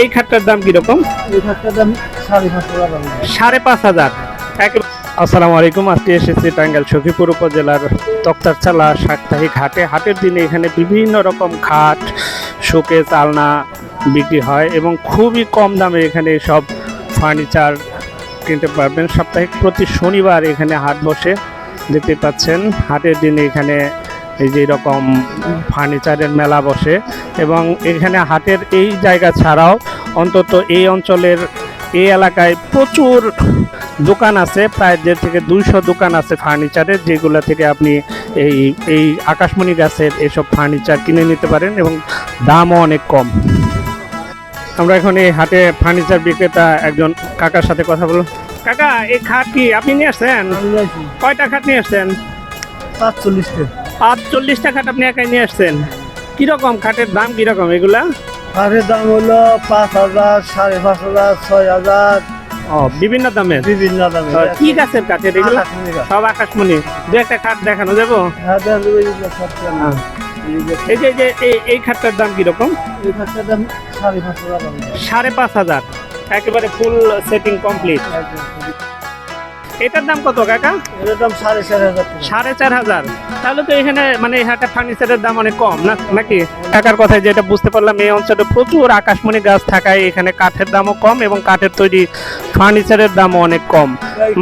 এই খাটটার দাম কীরকম? এই খাটটার দাম সাড়ে পাঁচ হাজার আসসালামু আলাইকুম আজকে এসেছি টাঙ্গাইল সখীপুর উপজেলার তক্তারচালা সাপ্তাহিক হাটে। হাটের দিনে এখানে বিভিন্ন রকম খাট শোকেস আলনা বিক্রি হয় এবং খুবই কম দামে এখানে সব ফার্নিচার কিনতে পারবেন। সাপ্তাহিক প্রতি শনিবার এখানে হাট বসে দেখতে পাচ্ছেন। হাটের দিনে এখানে এই যে রকম ফার্নিচারের মেলা বসে এবং এখানে হাটের এই জায়গা ছাড়াও অন্তত এই অঞ্চলের এই এলাকায় প্রচুর দোকান আছে প্রায় দেড় থেকে দুইশো দোকান আছে ফার্নিচারের যেগুলো থেকে আপনি এই এই আকাশমণি গাছের এসব ফার্নিচার কিনে নিতে পারেন এবং দামও অনেক কম। আমরা এখন এই হাটে ফার্নিচার বিক্রেতা একজন কাকার সাথে কথা বলব। কাকা এই খাট কি আপনি নিয়ে আসছেন? কয়টা খাট নিয়ে আসছেন? পাঁচচল্লিশটা। পাঁচচল্লিশটা খাট আপনি একাই নিয়ে আসছেন। কীরকম খাটের দাম কীরকম এগুলা? খাটের দাম হলো পাঁচ হাজার সাড়ে পাঁচ হাজার ছয় হাজার। ও বিভিন্ন দামের? বিভিন্ন দামে কি গাছের কাঠের এগুলো। সব আকাশমণি। দু একটা খাট দেখানো যাব? হ্যাঁ, ওই যে। হ্যাঁ। এই যে এই যে এই এই এই খাটটার দাম কীরকম? এই খাটটার দাম সাড়ে টাকা সাড়ে পাঁচ হাজার। একেবারে ফুল সেটিং কমপ্লিট এটার দাম কত কাকা? এটার দাম সাড়ে চার হাজার সাড়ে চার হাজার। তাহলে তো এখানে মানে এই হাটে ফার্নিচারের দাম অনেক কম না নাকি? কাকার কথায় যেটা বুঝতে পারলাম এই অঞ্চলে প্রচুর আকাশমণি গাছ থাকায় এখানে কাঠের দামও কম এবং কাঠের তৈরি ফার্নিচারের দামও অনেক কম।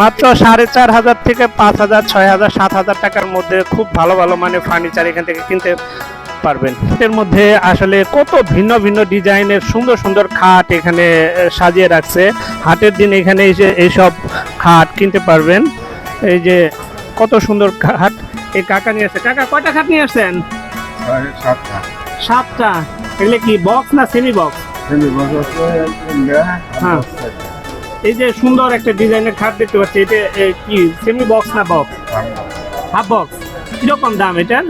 মাত্র সাড়ে চার হাজার থেকে পাঁচ হাজার ছয় হাজার সাত হাজার টাকার মধ্যে খুব ভালো ভালো মানে ফার্নিচার এখান থেকে কিনতে পারবেন। এর মধ্যে আসলে কত ভিন্ন ভিন্ন ডিজাইনের সুন্দর সুন্দর খাট এখানে সাজিয়ে রাখছে। হাটের দিন এখানে এসে এইসব খাট কিনতে পারবেন। এই যে কত সুন্দর খাট এই কাকা নিয়ে আসছে কাকা কয়টা খাট নিয়ে আসছেন? সাতটা। সাতটা। এগুলো কি বক্স না সেমি বক্স হ্যাঁ। এই যে সুন্দর একটা ডিজাইনের খাট দেখতে পাচ্ছি। এটা কি সেমি বক্স না বক্স হাফ বক্স কীরকম দাম এটার?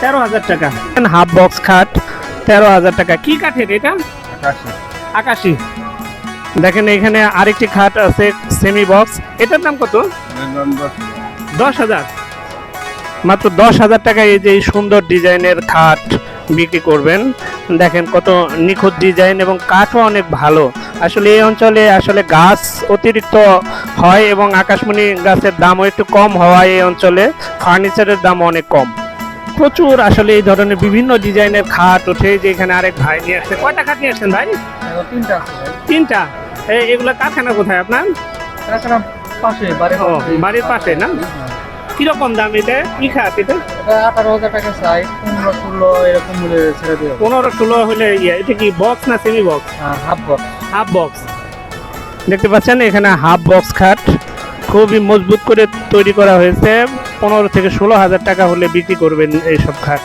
তেরো হাজার টাকা। হাফ বক্স খাট তেরো হাজার টাকা। কি কাঠের এটা? আকাশি। দেখেন এখানে আরেকটি খাট আছে সেমি বক্স এটার দাম কত? দশ হাজার। মাত্র দশ হাজার টাকায় এই যে সুন্দর ডিজাইনের খাট বিক্রি করবেন। দেখেন কত নিখুঁত ডিজাইন এবং কাঠও অনেক ভালো। আসলে এই অঞ্চলে আসলে গাছ অতিরিক্ত হয় এবং আকাশমণি গাছের দামও একটু কম হওয়ায় এই অঞ্চলে ফার্নিচারের দাম অনেক কম। প্রচুর আসলে এই ধরনের বিভিন্ন ডিজাইনের খাট ওঠে যে এখানে আরেক ভাই নিয়ে আসছে। কয়টা খাট নিয়ে আসছেন ভাই? তিনটা তিনটা? এই- এগুলো কারখানা কোথায় আপনার? পাশে বাড়ির পাশে। না? কীরকম দাম এটা? কি খাট এটা? আঠারো হাজার টাকা চাই পনেরো ষোলো এরকম ছেড়ে দেবো। পনেরো ষোলো হলে ইয়ে এটা কি বক্স না semi box half box half box দেখতে পাচ্ছেন, এখানে হাফ বক্স খাট। খুবই মজবুত করে তৈরি করা হয়েছে। পনেরো থেকে ষোলো হাজার টাকা হলে বিক্রি করবেন এইসব খাট।